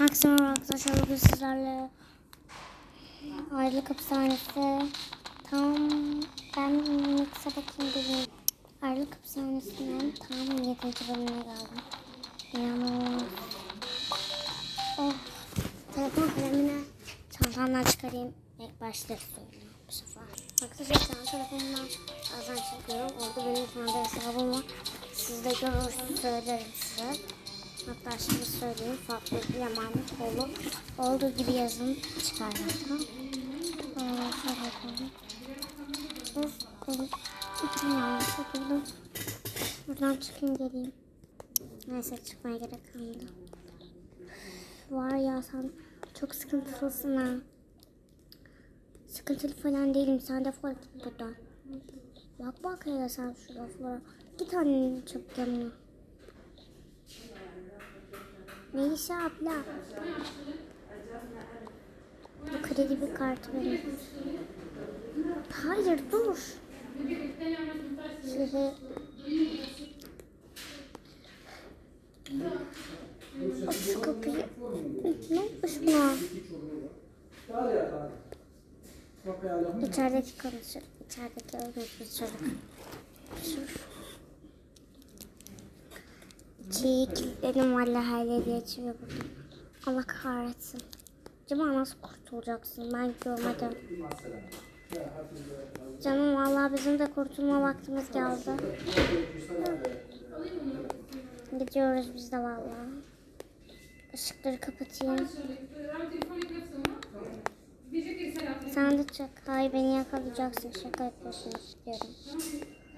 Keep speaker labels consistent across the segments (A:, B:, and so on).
A: Herkese merhaba arkadaşlar. Bugün sizlerle ayrılık hapishanesi tam ben mikse bakayım dedim. Ayrılık hapishanesinin tam 7. bölümüne geldim. İnanılmaz. Oh. Telefon kalemini çantamdan çıkarayım. İlk başta söyleyeyim bu sefer. Arkadaşlar ben telefonumdan bazen çekiyorum. Orada benim kendi hesabım var. Siz de görürsünüz söylerim size. Hatta şimdi söyleyeyim farklı bir emanet olur. Olduğu gibi yazın çıkar zaten. Ee, şöyle yapalım. Yanlış takıldı. Buradan çıkayım geleyim. Neyse çıkmaya gerek kalmadı. Var ya sen çok sıkıntılısın ha. Sıkıntılı falan değilim. Sen defol git buradan. Bak bak hele sen şu laflara. Git annenin çabuk yanına. Melisa abla. Bu kredi bir kartı verin. Hayır dur. Şöyle. Aç kapıyı. Ne olmuş? İçerideki konuşur. İçerideki bir çocuk. Dur. Çiğ kilitledim valla her yeri burada. Allah kahretsin. Acaba nasıl kurtulacaksın? Ben görmedim. Canım valla bizim de kurtulma vaktimiz geldi. Gidiyoruz biz de valla. Işıkları kapatayım. Sen de çık. Hayır beni yakalayacaksın. Şaka yapıyorsun istiyorum.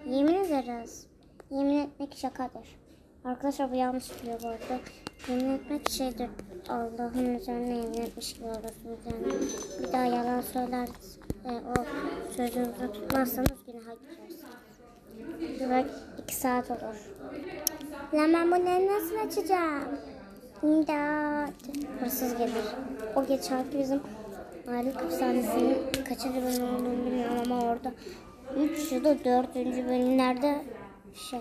A: Yemin ederiz. Yemin etmek şakadır. Arkadaşlar bu yanlış biliyor bu arada. Yemin etmek şeydir. Allah'ın üzerine yemin etmiş gibi olursunuz yani. Bir daha yalan söyler. E, o sözünüzü tutmazsanız günaha girersiniz. Direkt iki saat olur. Lan ben bunları nasıl açacağım? İmdat. Hırsız gelir. O geçenki bizim aile hapishanesinin kaçıncı bölüm olduğunu bilmiyorum ama orada 3 ya da 4. bölümlerde şey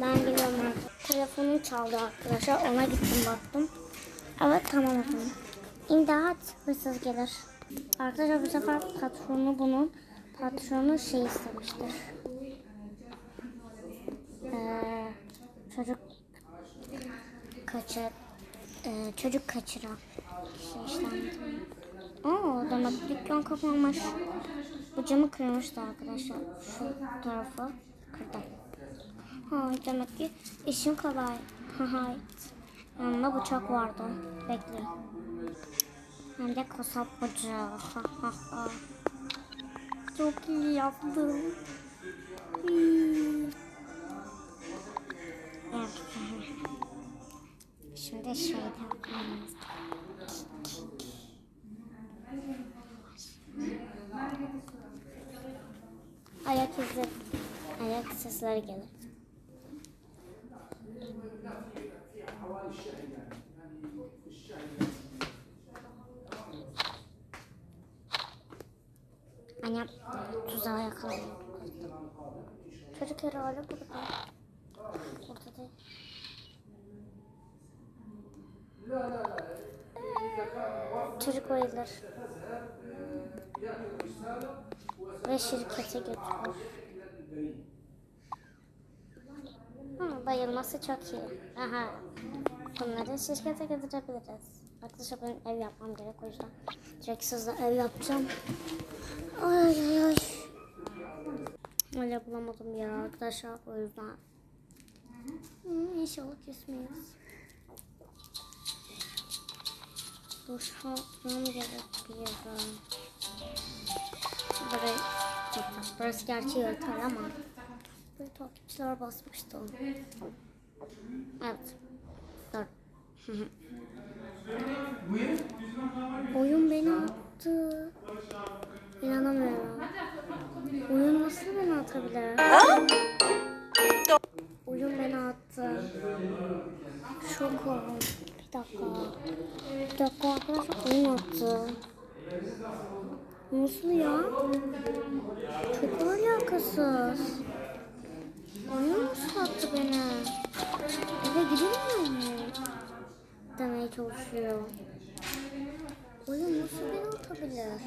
A: ben biliyorum artık. Telefonum çaldı arkadaşlar. Ona gittim baktım. Evet tamam efendim. İmdat hırsız gelir. Arkadaşlar bu sefer patronu bunun patronu şey istemiştir. Ee, çocuk kaçır e, çocuk kaçıran kişi işte. Aa demek dükkan kapanmış. Bu camı kırmıştı arkadaşlar. Şu tarafı kırdı. Ha demek ki işim kolay. Yanında bıçak vardı. Bekle. Hem de kasap bıçağı. Çok iyi yaptım. Şimdi şöyle yapmamız Ayak izi, ayak sesleri gelir. Annem tuzağa yakaladı. Çocuk herhalde burada. Burada değil. Çocuk bayılır. Ve şirkete götürür. Hı, bayılması çok iyi. Aha. Bunları şirkete götürebiliriz. Arkadaşlar benim ev yapmam gerek o yüzden. Direkt sizle ev yapacağım. Ay ay ay. Öyle bulamadım ya arkadaşlar o yüzden. Hı, inşallah kesmeyiz. Duş almam gerekiyor. Burayı tuttum. Burası gerçi yırtar ama. Böyle takipçiler basmıştı onu. Evet. Oyun beni attı. İnanamıyorum. Oyun nasıl beni atabilir? Oyun beni attı. Şok oldum. Bir dakika. Bir dakika arkadaşlar oyun attı. Nasıl ya? Çok alakasız. Oyun nasıl attı beni? Eve gidemiyor muyum? Demeye çalışıyor. Oyun nasıl beni atabilir? Ya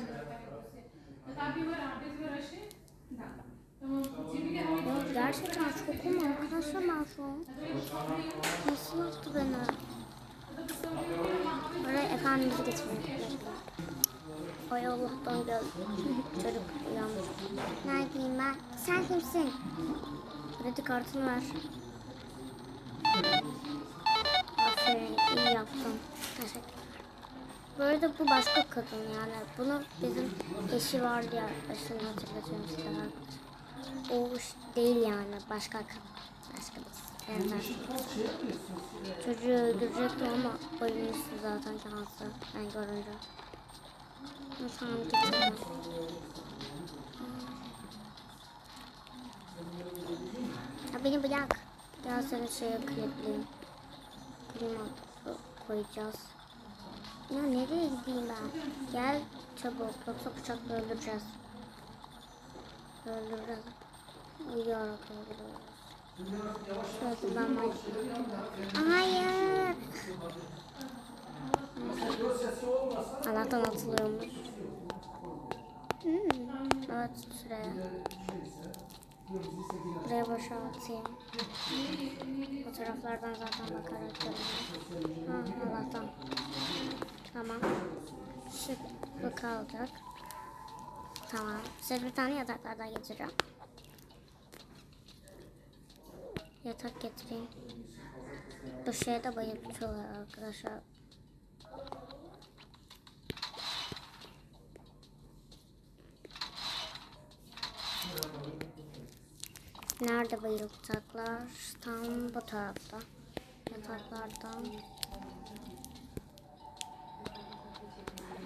A: gerçekten şokum arkadaşlar ben şu an. Nasıl attı beni? Oraya efendimizi getirmek Ay Allah'tan gel. Çocuk uyanmış. Neredeyim ben? Sen kimsin? Kredi kartını ver. İyi yaptın. Teşekkürler. Bu arada bu başka kadın yani. Bunu bizim eşi vardı ya. Eşini hatırlatıyorum size. O değil yani. Başka kadın. Başka birisi. Evet. Çocuğu öldürecektim ama bayılmıştı zaten kendisi. Ben görünce. Tamam getirdim. Ya beni bırak. Gel seni şeye kilitleyeyim. Klima koyacağız. Ya nereye gideyim ben? Gel çabuk yoksa bıçakla öldüreceğiz. Öldüreceğiz. Uyuyarak öldürüyoruz. Şöyle ben Hayır. Allah'tan atılıyormuş. Hmm. Evet şuraya. Buraya boşaltayım. Fotoğraflardan zaten bakarak görüyorum. Ha, Allah'tan. Tamam. Şu bu kalacak. Tamam. Size bir tane yataklardan getireceğim. Yatak getireyim. Bu şeye de bayıltıyorlar arkadaşlar. Nerede bu yataklar? Tam bu tarafta. Yataklardan.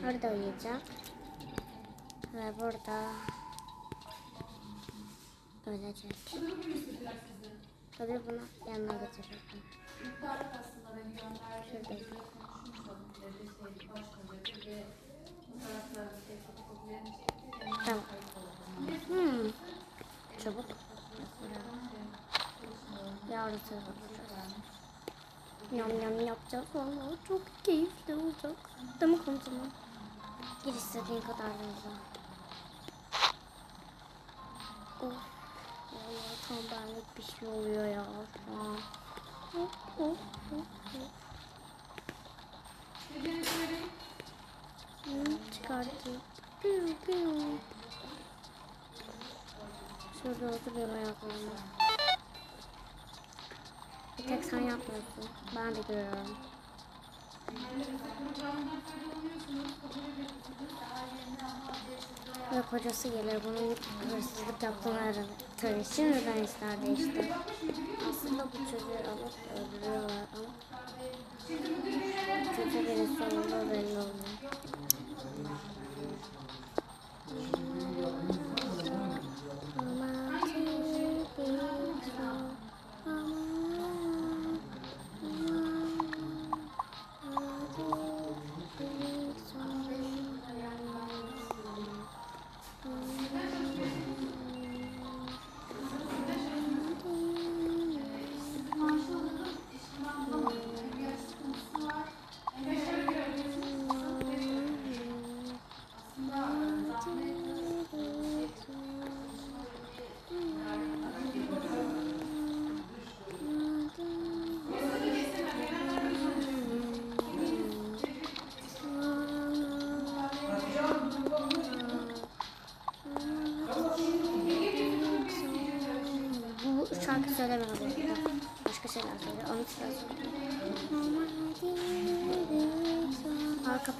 A: Orada uyuyacak. Ve burada ölecek. Tabii bunu yanına götürürüm. Şuradayım. Tamam. Hmm. Çabuk. Yavrusu. Yam yam yapacağız valla. Çok keyifli olacak. Değil mi komutanım? Gir istediğin kadar hızlı. Of. Valla tam benlik bir şey oluyor ya şu an. Of of of of. Hı, çıkartayım. Piu piu. Şurada oturuyor ayaklarına. Bir tek sen yapmıyorsun. Ben de görüyorum. Ve kocası gelir bunun hırsızlık yaptığını arar. Tabii şimdiden ister işte. Aslında bu çocuğu alıp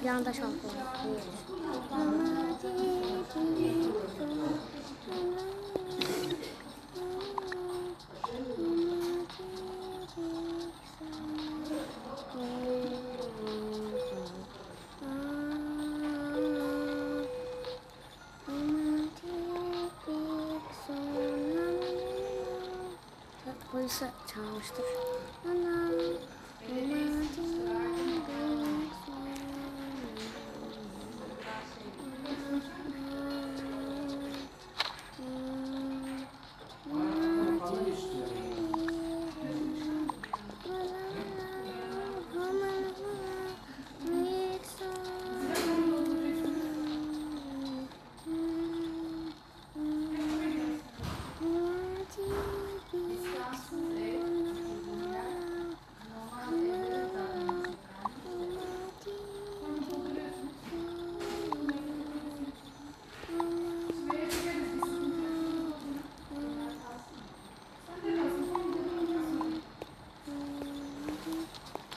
A: Şarkı var. Polise çağırmıştır. Ana,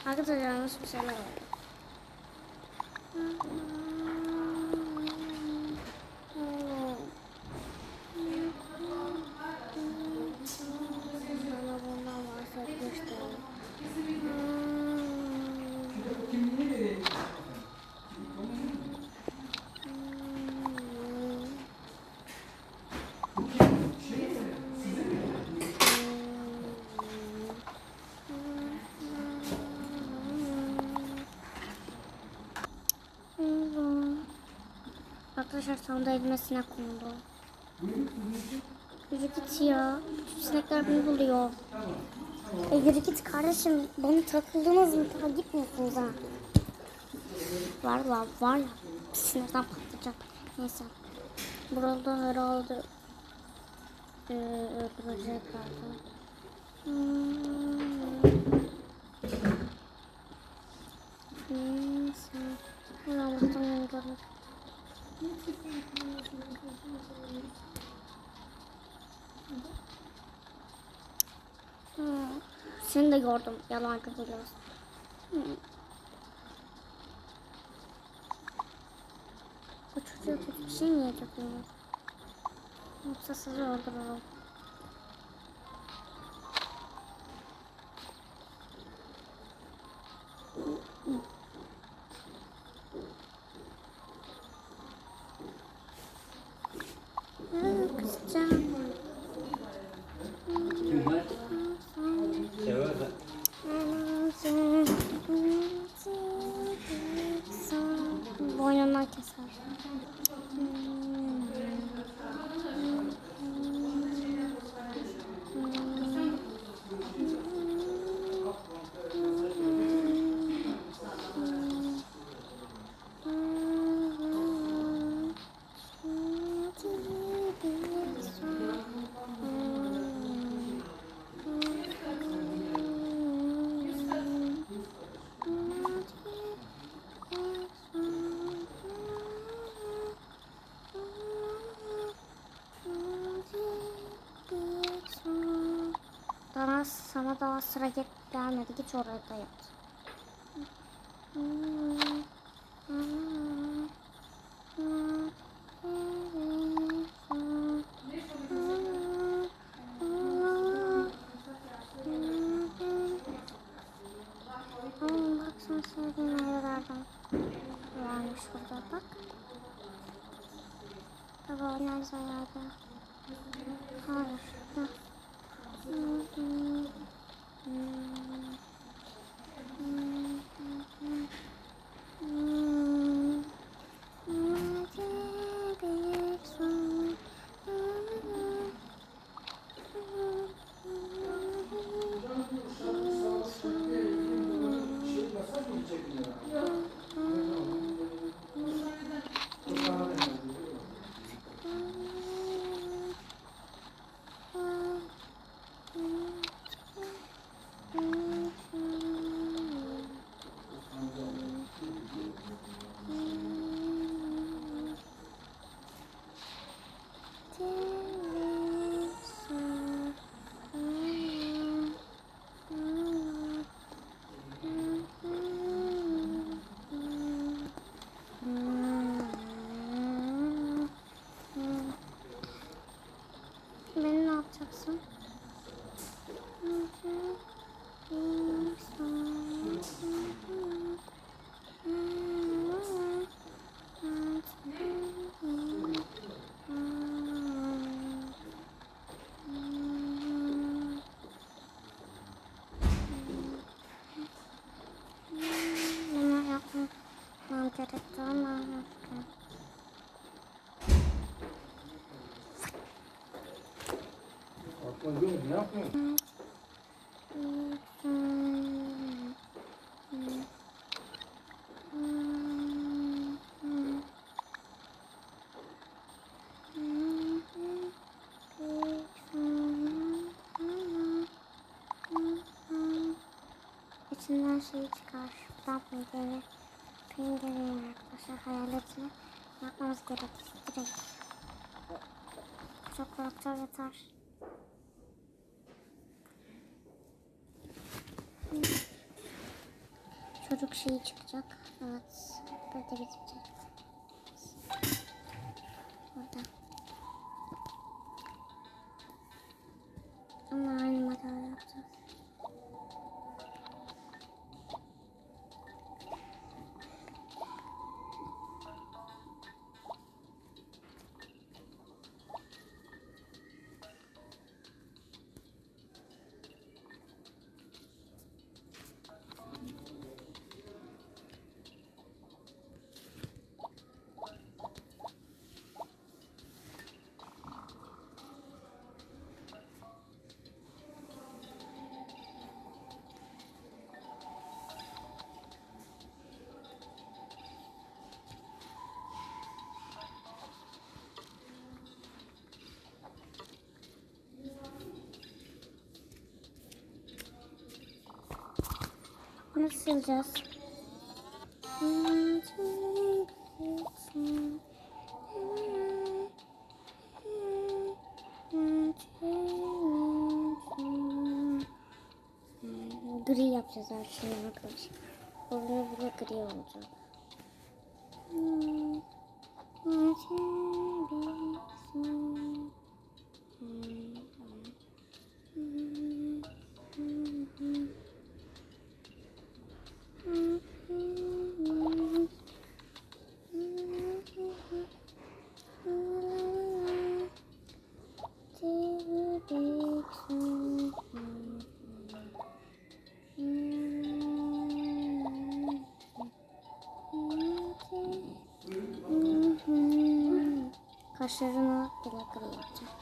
A: Arkadaşlar nasıl bir şeyler oldu? Bana Sonunda elime sinek kondu. Yürü git ya. Bütün sinekler beni buluyor. E yürü git kardeşim. Bana takıldınız mı? Daha gitmiyorsunuz ha. Var var var ya. Sinirden patlayacak. Neyse. Burada herhalde e, öldüreceklerdi. Hmm. Neyse. Allah'tan öldürdüm. Hmm. Seni de gördüm. Yalancı biliyorsun. Hmm. Bu çocuğa kötü bir şey mi yiyecek miyim? Yoksa sizi öldürürüm. Daha sıra gel gelmedi. Git oraya da yat. Ne
B: yapıyorsun?
A: İçinden şey çıkar. Ben pingeni, pingeniyim arkadaşlar. Hayaletini yapmamız gerekir. Direkt. Çok karakter yeter. Şeyi çıkacak. Evet. Burada bizim Bunu. Kaşlarını bile gri yapacağım.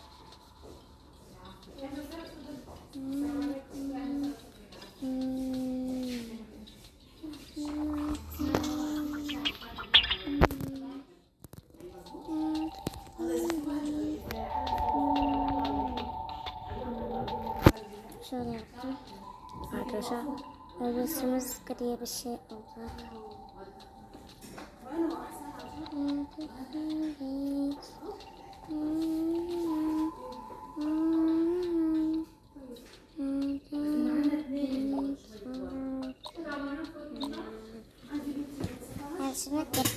A: Şöyle yaptım. Arkadaşlar öbürsümüz gri bir şey olacak.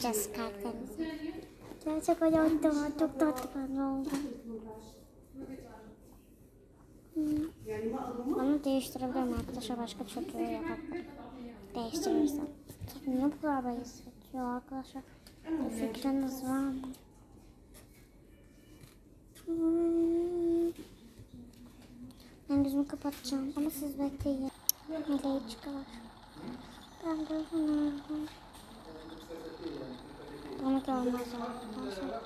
A: Yapacağız kartlarımızı. Gerçek oynadım. Çok tatlı ben oldu. Onu değiştirebilirim arkadaşlar. Başka bir şekilde yapabilirim. Değiştirirsem. Ne bu kadar bayı seçiyor arkadaşlar. Fikriniz var mı? Ben gözümü kapatacağım ama siz bekleyin. Meleği çıkar. Ben de Onu görmez arkadaşlar.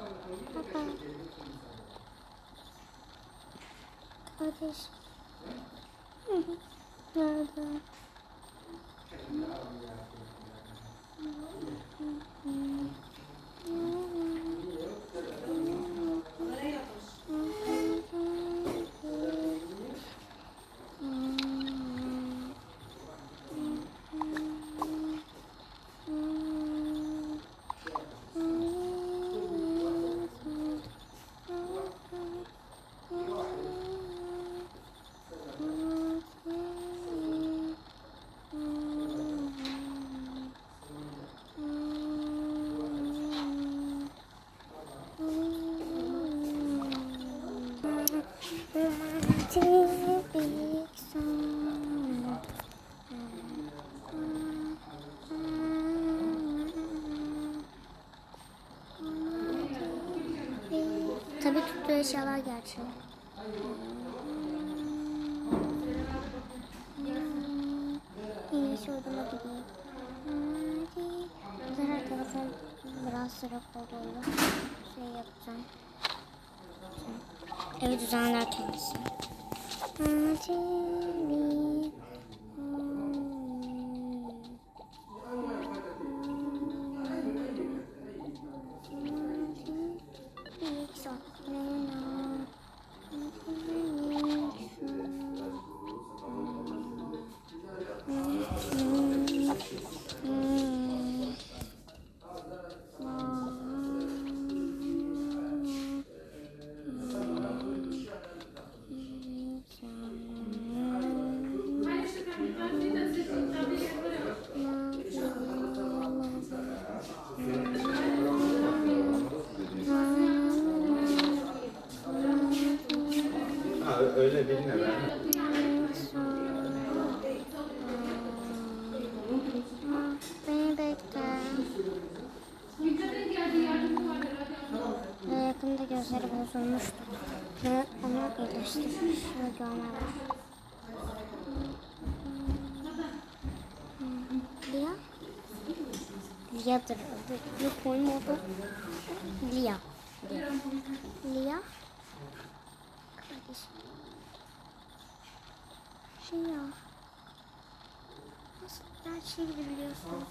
A: Baba. Kardeş. Hı hı. Tabii tuttuğu eşyalar gerçek. İyi şuradan da gideyim. Hadi. Bu sefer arkadaşlar biraz sıra olduğunda şey yapacağım. Evi düzenlerken. Hadi. Lia'dır adı. Yok koymadı. Lia. Lia. Lia. Şey ya. Nasıl gerçeği gibi biliyorsun?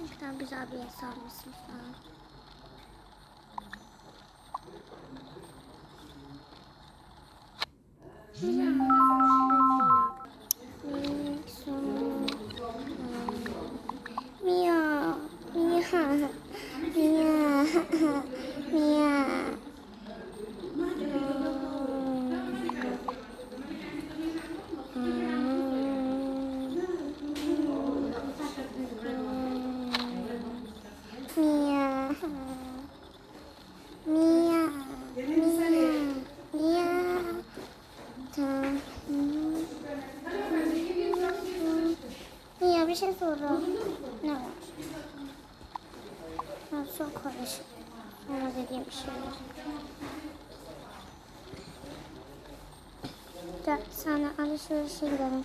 A: Ne kadar güzel bir yer sarmışsın falan. Mia, Mia, Mia, Mia. Mia. Mia. Mia. Mia. Tamam. Mia bir şey soracağım. Ne var? Ben çok karışık. Ona dediğim şeyler. Da sana alışverişe gidelim.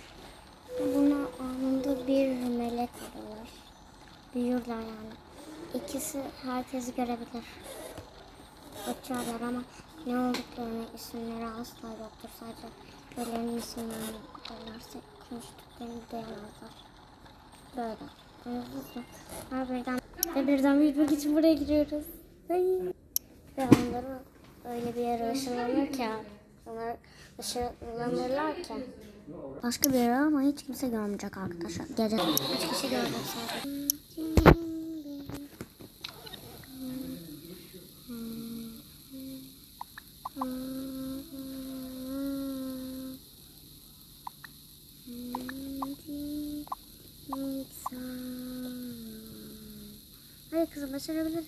A: Buna anında bir melek alırlar. Büyürler yani. İkisi herkesi görebilir. Uçarlar ama ne olduklarını, isimleri asla yoktur. Sadece böylelerinin isimlerini bilirlerse konuştuklarını duyamazlar. Böyle. Her birden, ve birden büyütmek için buraya giriyoruz. Ay. Ve onları öyle bir yere ışınlanırken, onlar ışınlanırlarken başka bir yere ama hiç kimse görmeyecek arkadaşlar. Gece üç kişi görecek. Hadi